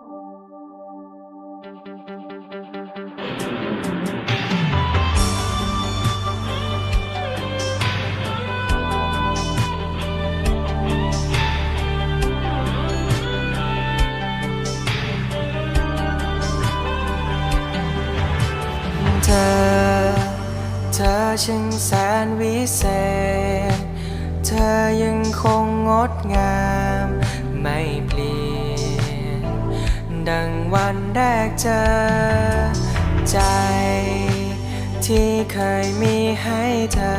เธอ เธอช่างแสนวิเศษ เธอยังคงงดงาม วันแรกเจอ ใจ ที่เคยมีให้เธอ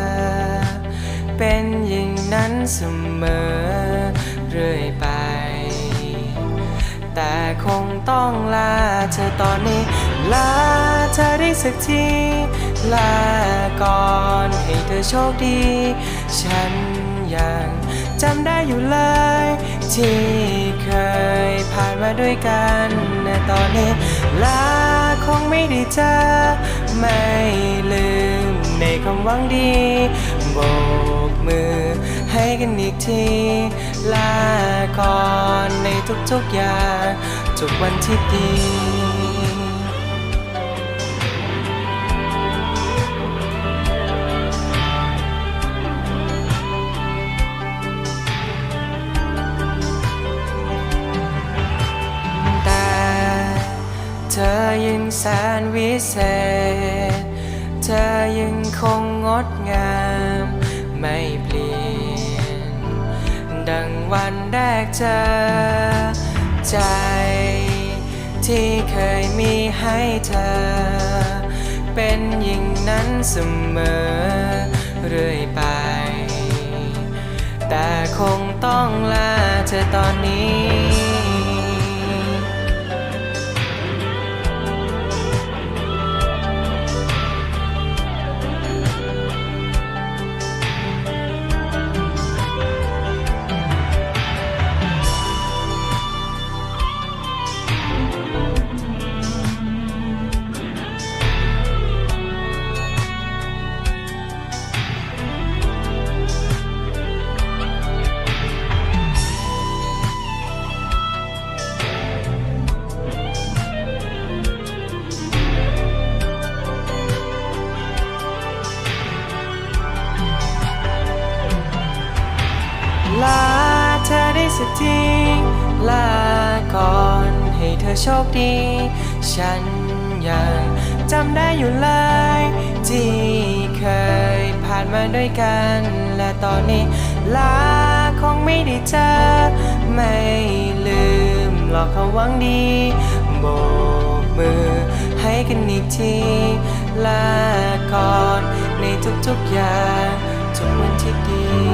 เป็นอย่างนั้นเสมอ เรื่อยไป แต่คงต้องลาเธอตอนนี้ ลาเธอได้สักที ลาก่อนให้เธอโชคดี ฉัน ยังจำได้อยู่เลย ที่เคยผ่านมาด้วยกันแต่ตอนนี้ลาคงไม่ได้เจอไม่ลืมในคำหวังดีโบกมือให้กันอีกทีลาก่อนในทุกๆอย่างทุกวันที่ดี ยังแสนวิเศษ เธอยังคงงดงามไม่เปลี่ยน ดังวันแรกเจอใจ ที่เคยมีให้เธอ เป็นอย่างนั้นเสมอเรื่อยไป แต่คงต้องลาเธอตอนนี้ ลาเธอได้สักทีลาก่อนให้เธอโชคดี ฉันยังจำได้อยู่เลย ที่เคยผ่านมาด้วยกัน และตอนนี้ลาคงไม่ได้เจอ ไม่ลืมหลอกเขาหวังดีโบกมือให้กันอีกทีลาก่อนในทุกๆอย่างทุกวันที่ดี